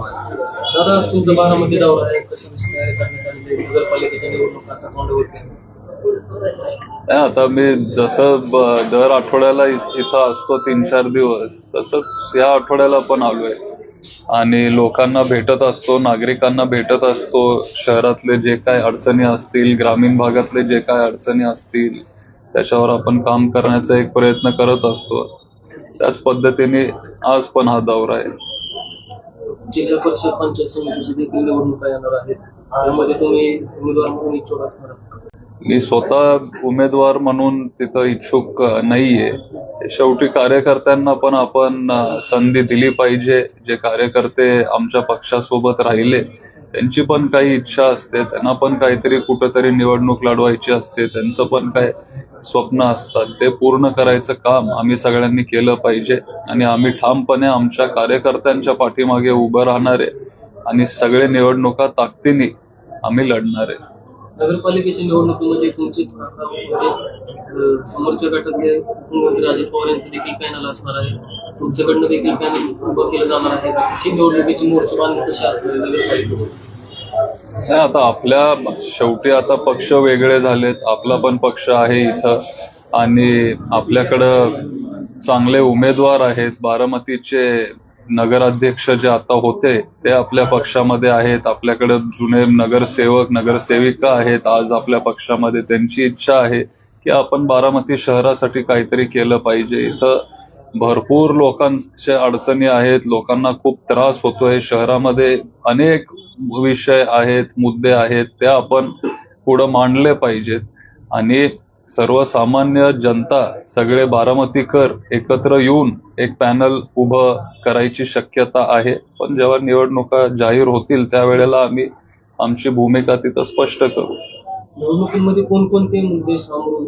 दादा तुमचा बारामती दौरा आहे कशी कशी तयारी करण्यात आलेली आहे? नगरपालिकेच्या निवडणूक आता तोंडावरती आहे. नाही आता मी जसं ब- दर आठवड्याला इस- इथं असतो तीन चार दिवस तसंच या आठवड्याला पण आलोय आणि लोकांना भेटत असतो नागरिकांना भेटत असतो शहरातले जे काय अडचणी असतील ग्रामीण भागातले जे काय अडचणी असतील त्याच्यावर आपण काम करण्याचा एक प्रयत्न करत असतो त्याच पद्धतीने आज पण हा दौरा आहे जिल्हा परिषद पंचायत समितीची देखील निवडणुका येणार आहेत त्यामध्ये तुम्ही उमेदवार म्हणून इच्छुक असणार मी स्वतः उमेदवार म्हणून तिथं इच्छुक नाहीये. शेवटी कार्यकर्त्यांना पण आपण संधी दिली पाहिजे. जे कार्यकर्ते आमच्या पक्षासोबत राहिले त्यांची पण काही इच्छा असते. त्यांना पण काहीतरी कुठंतरी निवडणूक लढवायची असते. त्यांचं पण काय स्वप्न असतात. ते पूर्ण करायचं काम आम्ही सगळ्यांनी केलं पाहिजे. आणि आम्ही ठामपणे आमच्या कार्यकर्त्यांच्या पाठीमागे उभं राहणार आहे. आणि सगळे निवडणुका ताकदीने आम्ही लढणार आहे. नगरपालिकेच्या निवडणुकीमध्ये तुमचेच म्हणजे, समोरच्या गटातले मुख्यमंत्री अजित पवार यांचं देखील पॅनल असणार आहे. तुमच्याकडनं देखील पॅनल उभं केलं जाणार आहे. अशी निवडणुकीची मोर्चेबांधणी कशी असणार आहे? नगरपालिकेमध्ये नाही आता आपल्या शेवटी आता पक्ष वेगळे झालेत. आपला पण पक्ष आहे इथं. आणि आपल्याकडं चांगले उमेदवार आहेत. बारामतीचे नगराध्यक्ष जे आता होते ते आपल्या पक्षामध्ये आहेत. आपल्याकडे जुने नगरसेवक नगरसेविका आहेत. आज आपल्या पक्षामध्ये त्यांची इच्छा आहे की आपण बारामती शहरासाठी काहीतरी केलं पाहिजे. इथं भरपूर लोकांच्या अडचणी आहेत. लोकांना खूप त्रास होतोय. शहरामध्ये अनेक विषय आहेत मुद्दे आहेत ते आपण पुढं मांडले पाहिजेत. आणि सर्वसामान्य जनता सगळे बारामतीकर एकत्र येऊन एक पॅनल उभं करायची शक्यता आहे. पण जेव्हा निवडणुका जाहीर होतील त्यावेळेला आम्ही आमची भूमिका तिथं स्पष्ट करू. निवडणुकीमध्ये कोणकोणते मुद्दे समोर?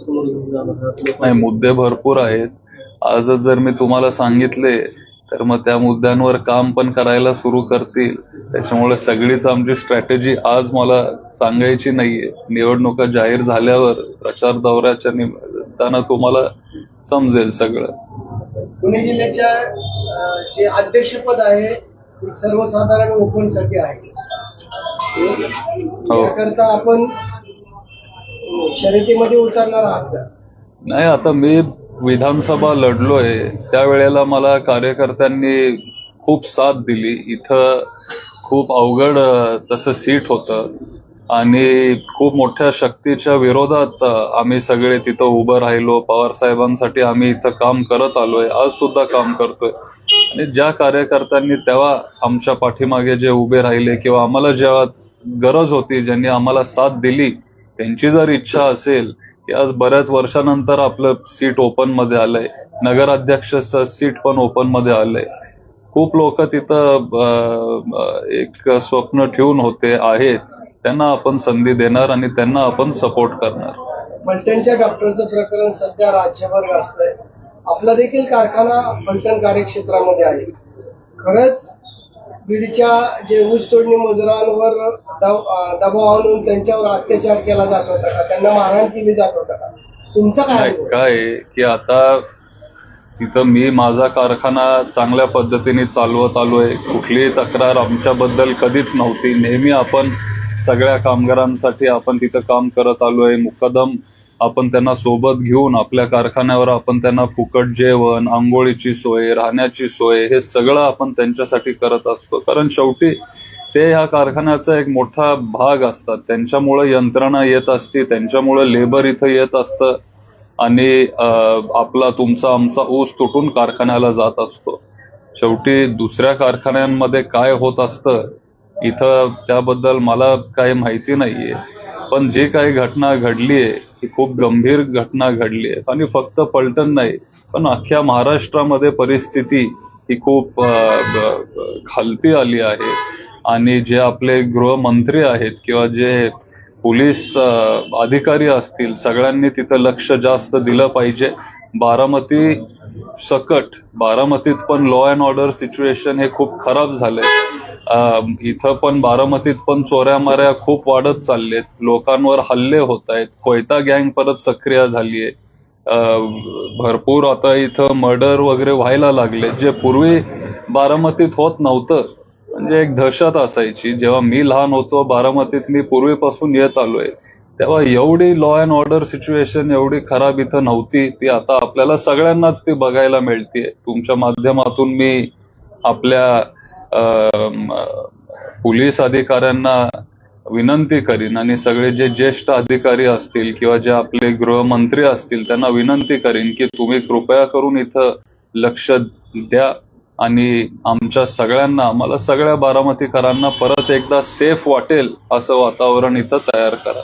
नाही मुद्दे भरपूर आहेत. आजच जर मी तुम्हाला सांगितले तर मग त्या मुद्द्यांवर काम पण करायला सुरू करतील. त्याच्यामुळे सगळीच आमची स्ट्रॅटेजी आज मला सांगायची नाहीये. निवडणुका जाहीर झाल्यावर प्रचार दौऱ्याच्या निमित्तानं तुम्हाला समजेल सगळं. पुणे जिल्ह्याच्या जे अध्यक्षपद आहे ते सर्वसाधारण ओपनसाठी आहे. हो. याकरता आपण शर्यतीमध्ये उतरणार आहात नाही आता मी विधानसभा लढलोय त्यावेळेला मला कार्यकर्त्यांनी खूप साथ दिली. इथं खूप अवघड तसं सीट होतं आणि खूप मोठ्या शक्तीच्या विरोधात आम्ही सगळे तिथं उभं राहिलो. पवार साहेबांसाठी आम्ही इथं काम करत आलोय. आज सुद्धा काम करतोय. आणि ज्या कार्यकर्त्यांनी तेव्हा आमच्या पाठीमागे जे उभे राहिले किंवा आम्हाला जेव्हा गरज होती ज्यांनी आम्हाला साथ दिली त्यांची जर इच्छा असेल की आज बऱ्याच वर्षानंतर आपलं सीट ओपनमध्ये आलंय. नगराध्यक्ष सीट पण ओपनमध्ये आलंय. खूप लोक तिथं एक स्वप्न ठेवून होते आहेत. त्यांना आपण संधी देणार आणि त्यांना आपण सपोर्ट करणार. फलटणच्या डॉक्टरचं प्रकरण सध्या राज्यभर गाजतंय आपला देखील कारखाना फलटण कार्यक्षेत्रामध्ये आहे. खरंच बीडच्या जे ऊस तोडणी मजुरांवर दबाव आणून त्यांच्यावर अत्याचार केला जात होता का? त्यांना मारहाण केली जात होता का? तुमचा काय? काय आहे की आता तिथं मी माझा कारखाना चांगल्या पद्धतीने चालवत आलोय. कुठलीही तक्रार आमच्याबद्दल कधीच नव्हती. नेहमी आपण सगळ्या कामगारांसाठी आपण तिथं काम करत आलोय. मुकदम आपण त्यांना सोबत घेऊन आपल्या कारखान्यावर आपण त्यांना फुकट जेवण आंघोळीची सोय राहण्याची सोय हे सगळं आपण त्यांच्यासाठी करत असतो. कारण शेवटी ते या कारखान्याचा एक मोठा भाग असतात. त्यांच्यामुळे यंत्रणा येत असते त्यांच्यामुळे लेबर इथं येत असतं आणि आपला तुमचा आमचा ऊस तुटून कारखान्याला जात असतो. शेवटी दुसऱ्या कारखान्यांमध्ये काय होत असतं इथं त्याबद्दल मला काही माहिती नाहीये. पण जी काही घटना घडली आहे ही खूप गंभीर घटना घडली आहे. आणि फक्त पलटण नाही पण अख्ख्या महाराष्ट्रामध्ये परिस्थिती ही खूप खालती आली आहे. आणि जे आपले गृहमंत्री आहेत किंवा जे पोलीस अधिकारी असतील सगळ्यांनी तिथं लक्ष जास्त दिलं पाहिजे. बारामती सकट बारामतीत पण लॉ अँड ऑर्डर सिच्युएशन हे खूप खराब झालंय इथं पण बारामतीत पण चोऱ्या माऱ्या खूप वाढत चाललेत. लोकांवर हल्ले होत आहेत. कोयता गँग परत सक्रिय झालीये. भरपूर आता इथं मर्डर वगैरे व्हायला लागले जे पूर्वी बारामतीत होत नव्हतं. म्हणजे एक दहशत असायची. जेव्हा मी लहान होतो बारामतीत मी पूर्वीपासून येत आलोय. तेव्हा एवढी लॉ अँड ऑर्डर सिच्युएशन एवढी खराब इथं नव्हती. ती आता आपल्याला सगळ्यांनाच ती बघायला मिळते तुमच्या माध्यमातून मी आपल्या पोलीस अधिकाऱ्यांना विनंती करीन आणि सगळे जे ज्येष्ठ अधिकारी असतील किंवा जे आपले गृहमंत्री असतील त्यांना विनंती करीन की तुम्ही कृपया करून इथं लक्ष द्या आणि आमच्या सगळ्यांना आम्हाला सगळ्या बारामतीकरांना परत एकदा सेफ वाटेल असं वातावरण इथं तयार करा.